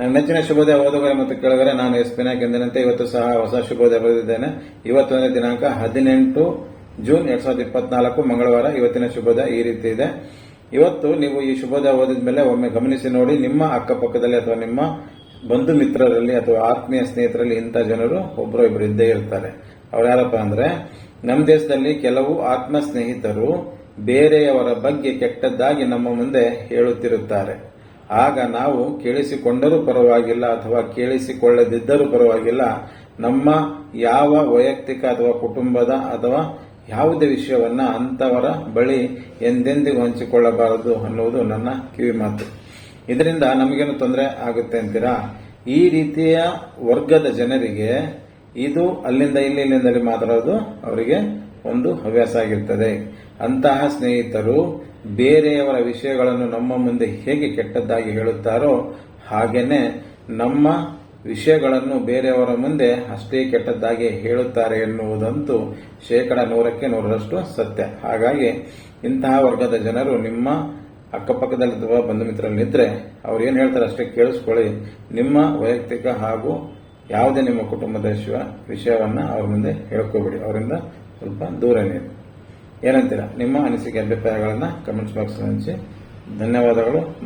ನನ್ನ ನೆಚ್ಚಿನ ಶುಭೋದಯ ಓದುಗರೆ ಮತ್ತು ಕೇಳಿದರೆ ನಾನು ಎಸ್ ಪಿನಾಕ್ ಎಂದಿನಂತೆ ಇವತ್ತು ಸಹ ಹೊಸ ಶುಭೋದಯ ಬರೆದಿದ್ದೇನೆ. ಇವತ್ತೊಂದನೇ ದಿನಾಂಕ ಹದಿನೆಂಟು ಜೂನ್ ಎರಡ್ ಸಾವಿರದ ಇಪ್ಪತ್ನಾಲ್ಕು, ಮಂಗಳವಾರ. ಇವತ್ತಿನ ಶುಭೋದಯ ಈ ರೀತಿ ಇದೆ. ಇವತ್ತು ನೀವು ಈ ಶುಭೋದಯ ಓದಿದ ಮೇಲೆ ಒಮ್ಮೆ ಗಮನಿಸಿ ನೋಡಿ, ನಿಮ್ಮ ಅಕ್ಕಪಕ್ಕದಲ್ಲಿ ಅಥವಾ ನಿಮ್ಮ ಬಂಧು ಮಿತ್ರರಲ್ಲಿ ಅಥವಾ ಆತ್ಮೀಯ ಸ್ನೇಹಿತರಲ್ಲಿ ಇಂಥ ಜನರು ಒಬ್ಬರು ಇಬ್ಬರು ಇದ್ದೇ ಇರ್ತಾರೆ. ಅವ್ರು ಯಾರಪ್ಪ ಅಂದ್ರೆ, ನಮ್ಮ ದೇಶದಲ್ಲಿ ಕೆಲವು ಆತ್ಮ ಸ್ನೇಹಿತರು ಬೇರೆಯವರ ಬಗ್ಗೆ ಕೆಟ್ಟದ್ದಾಗಿ ನಮ್ಮ ಮುಂದೆ ಹೇಳುತ್ತಿರುತ್ತಾರೆ. ಆಗ ನಾವು ಕೇಳಿಸಿಕೊಂಡರೂ ಪರವಾಗಿಲ್ಲ ಅಥವಾ ಕೇಳಿಸಿಕೊಳ್ಳದಿದ್ದರೂ ಪರವಾಗಿಲ್ಲ. ನಮ್ಮ ಯಾವ ವೈಯಕ್ತಿಕ ಅಥವಾ ಕುಟುಂಬದ ಅಥವಾ ಯಾವುದೇ ವಿಷಯವನ್ನ ಅಂತವರ ಬಳಿ ಎಂದೆಂದಿಗೂ ಹಂಚಿಕೊಳ್ಳಬಾರದು ಅನ್ನುವುದು ನನ್ನ ಕಿವಿ ಮಾತು. ಇದರಿಂದ ನಮಗೇನು ತೊಂದರೆ ಆಗುತ್ತೆ ಅಂತೀರಾ? ಈ ರೀತಿಯ ವರ್ಗದ ಜನರಿಗೆ ಇದು ಅಲ್ಲಿಂದ ಇಲ್ಲಿ ಇಲ್ಲಿಂದಲೇ ಮಾತಾಡೋದು ಅವರಿಗೆ ಒಂದು ಹವ್ಯಾಸ ಆಗಿರ್ತದೆ. ಅಂತಹ ಸ್ನೇಹಿತರು ಬೇರೆಯವರ ವಿಷಯಗಳನ್ನು ನಮ್ಮ ಮುಂದೆ ಹೇಗೆ ಕೆಟ್ಟದ್ದಾಗಿ ಹೇಳುತ್ತಾರೋ ಹಾಗೇನೆ ನಮ್ಮ ವಿಷಯಗಳನ್ನು ಬೇರೆಯವರ ಮುಂದೆ ಅಷ್ಟೇ ಕೆಟ್ಟದ್ದಾಗಿ ಹೇಳುತ್ತಾರೆ ಎನ್ನುವುದಂತೂ ಶೇಕಡ ನೂರಕ್ಕೆ ನೂರರಷ್ಟು ಸತ್ಯ. ಹಾಗಾಗಿ ಇಂತಹ ವರ್ಗದ ಜನರು ನಿಮ್ಮ ಅಕ್ಕಪಕ್ಕದಲ್ಲಿ ಅಥವಾ ಬಂಧು ಮಿತ್ರರಲ್ಲಿದ್ದರೆ ಅವ್ರು ಏನು ಹೇಳ್ತಾರೆ ಅಷ್ಟೇ ಕೇಳಿಸ್ಕೊಳ್ಳಿ. ನಿಮ್ಮ ವೈಯಕ್ತಿಕ ಹಾಗೂ ಯಾವುದೇ ನಿಮ್ಮ ಕುಟುಂಬದ ವಿಷಯವನ್ನು ಅವ್ರ ಮುಂದೆ ಹೇಳ್ಕೋಬೇಡಿ. ಅವರಿಂದ ಸ್ವಲ್ಪ ದೂರ ಏನಂತೀರಾ? ನಿಮ್ಮ ಅನಿಸಿಕೆ ಅಭಿಪ್ರಾಯಗಳನ್ನು ಕಮೆಂಟ್ಸ್ ಬಾಕ್ಸ್ ಹಂಚಿ ಧನ್ಯವಾದಗಳು.